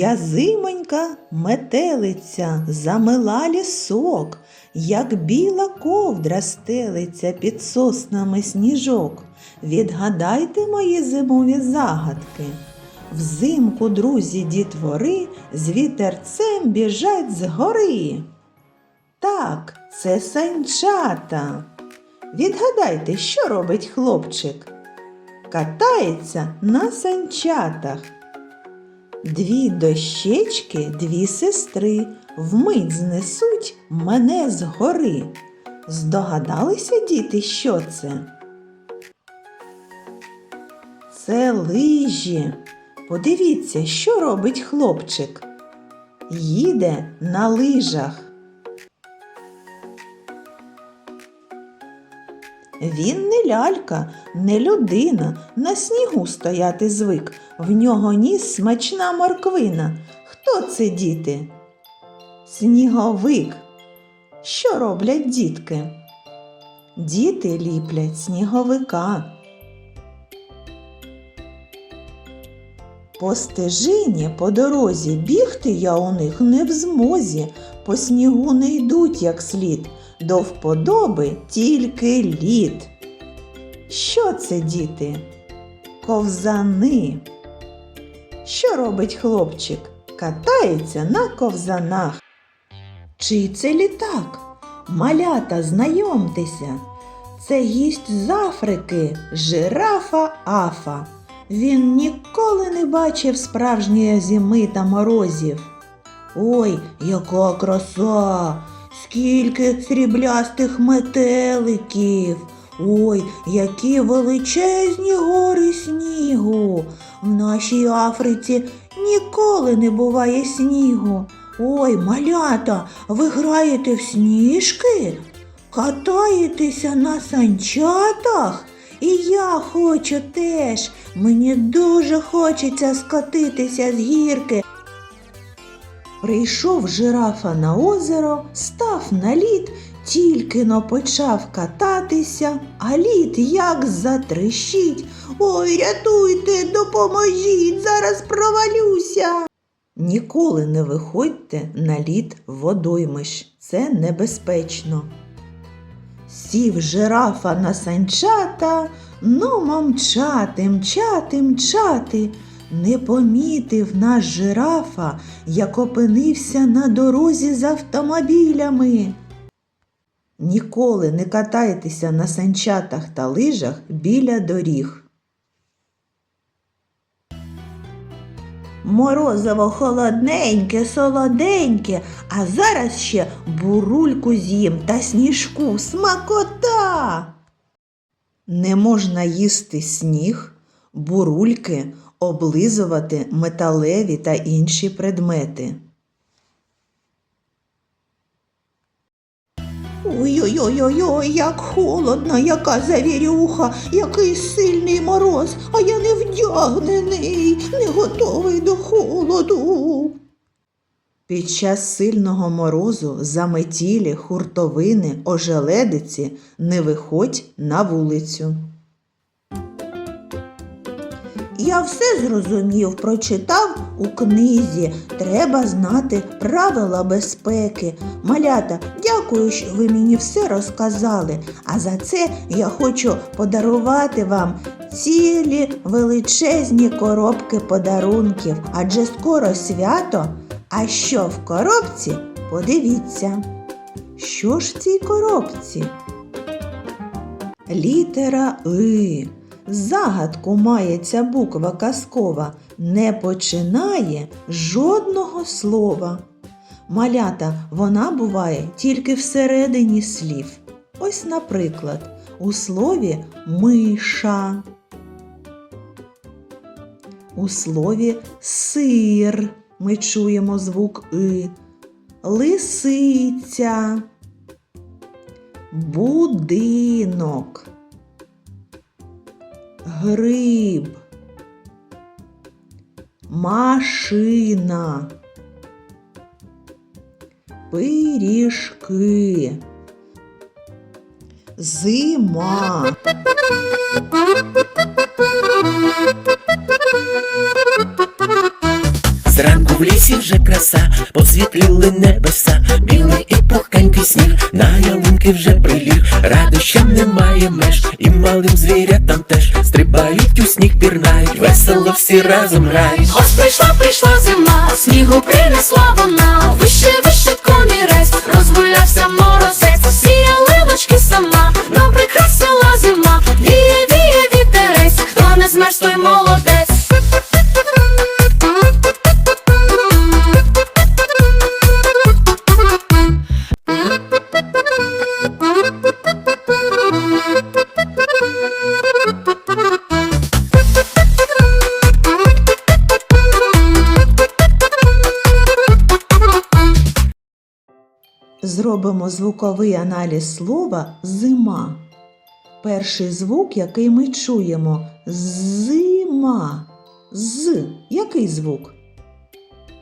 Я зимонька метелиця, замила лісок, як біла ковдра стелиться під соснами сніжок. Відгадайте мої зимові загадки. Взимку, друзі, дітвори з вітерцем біжать з гори. Так, це санчата. Відгадайте, що робить хлопчик? Катається на санчатах. Дві дощечки, дві сестри вмить знесуть мене з гори. Здогадалися діти, що це? Це лижі. Подивіться, що робить хлопчик. Їде на лижах. Він не лялька, не людина, на снігу стояти звик. В нього ніс смачна морквина. Хто це діти? Сніговик. Що роблять дітки? Діти ліплять сніговика. По стежині, по дорозі бігти я у них не в змозі, по снігу не йдуть як слід, до вподоби тільки лід. Що це, діти? Ковзани. Що робить хлопчик? Катається на ковзанах. Чий це літак? Малята, знайомтеся. Це гість з Африки, жирафа Афа. Він ніколи не бачив справжньої зими та морозів. Ой, яка краса! Скільки сріблястих метеликів! Ой, які величезні гори снігу! В нашій Африці ніколи не буває снігу. Ой, малята, ви граєте в сніжки? Катаєтеся на санчатах? І я хочу теж. Мені дуже хочеться скотитися з гірки. Прийшов жирафа на озеро, став на лід, тільки но почав кататися, а лід як затрещить. Ой, рятуйте, допоможіть, зараз провалюся. Ніколи не виходьте на лід водоймищ, це небезпечно. Сів жирафа на санчата, ну мовчати, мчати, мчати. Не помітив наш жирафа, як опинився на дорозі з автомобілями. Ніколи не катайтеся на санчатах та лижах біля доріг. Морозиво холодненьке, солоденьке, а зараз ще бурульку з'їм та сніжку смакота. Не можна їсти сніг, бурульки, облизувати металеві та інші предмети. Ой-ой-ой, як холодно, яка завірюха, який сильний мороз, а я не вдягнений, не готовий до холоду. Під час сильного морозу заметілі, хуртовини, ожеледиці не виходь на вулицю. Я все зрозумів, прочитав у книзі. Треба знати правила безпеки. Малята, дякую, що ви мені все розказали. А за це я хочу подарувати вам цілі величезні коробки подарунків. Адже скоро свято. А що в коробці? Подивіться. Що ж в цій коробці? Літера И. Загадку має ця буква казкова, не починає жодного слова. Малята вона буває тільки всередині слів. Ось, наприклад, у слові миша. У слові сир ми чуємо звук И. Лисиця. Будинок гриб, машина, пиріжки, зима. Зранку в лісі вже краса, посвітліли небеса, білий і пухкенький сніг, на ялинки вже приліг, радощам немає меж, малим звірятам теж стрибають у сніг, пірнають, весело всі разом грають. Ось прийшла, прийшла зима, снігу принесла вона, вище, вище комірець, розгулявся морозець, всі ялиночки сама, нам прикрасила зима, віє, віє вітерець, хто не змерз, той молодець. Зробимо звуковий аналіз слова зима. Перший звук, який ми чуємо зима. З. Який звук?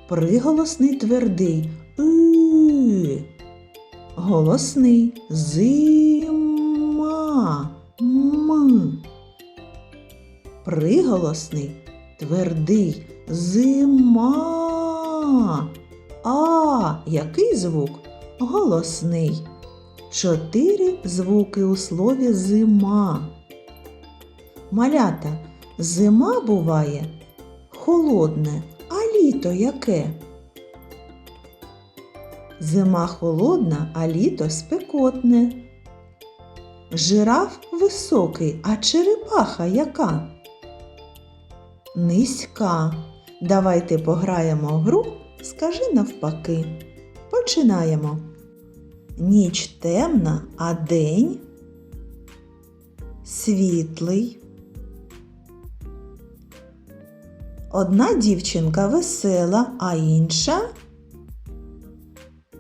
Приголосний твердий и. Голосний зима. М. Приголосний твердий зима. А. Який звук? Голосний. Чотири звуки у слові зима. Малята, зима буває холодне, а літо яке? Зима холодна, а літо спекотне. Жираф високий, а черепаха яка? Низька. Давайте пограємо в гру, скажи навпаки. Починаємо. Ніч темна, а день світлий. Одна дівчинка весела, а інша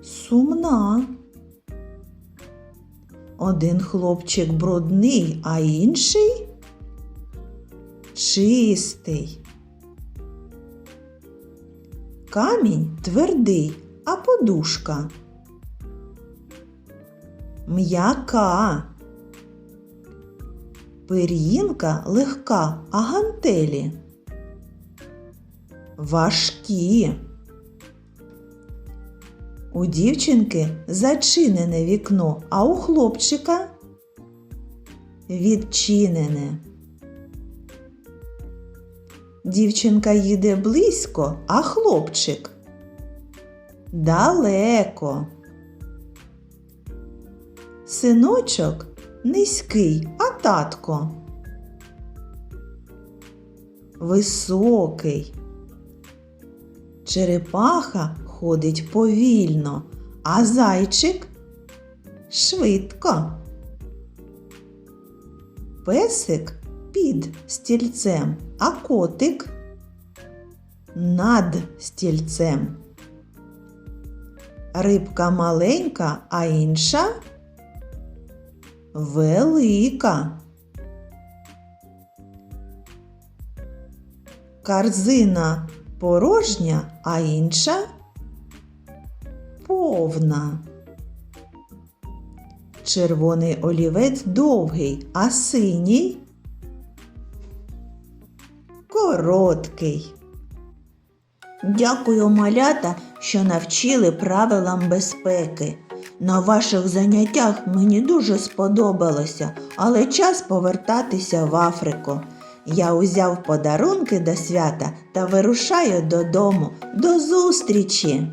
сумна. Один хлопчик брудний, а інший чистий. Камінь твердий, а подушка м'яка. Пир'їнка легка, а гантелі важкі. У дівчинки зачинене вікно, а у хлопчика відчинене. Дівчинка їде близько, а хлопчик далеко. Синочок низький, а татко високий. Черепаха ходить повільно, а зайчик швидко. Песик під стільцем, а котик над стільцем. Рибка маленька, а інша велика. Корзина порожня, а інша повна. Червоний олівець довгий, а синій короткий. Дякую, малята, що навчили правилам безпеки. На ваших заняттях мені дуже сподобалося, але час повертатися в Африку. Я узяв подарунки до свята та вирушаю додому. До зустрічі!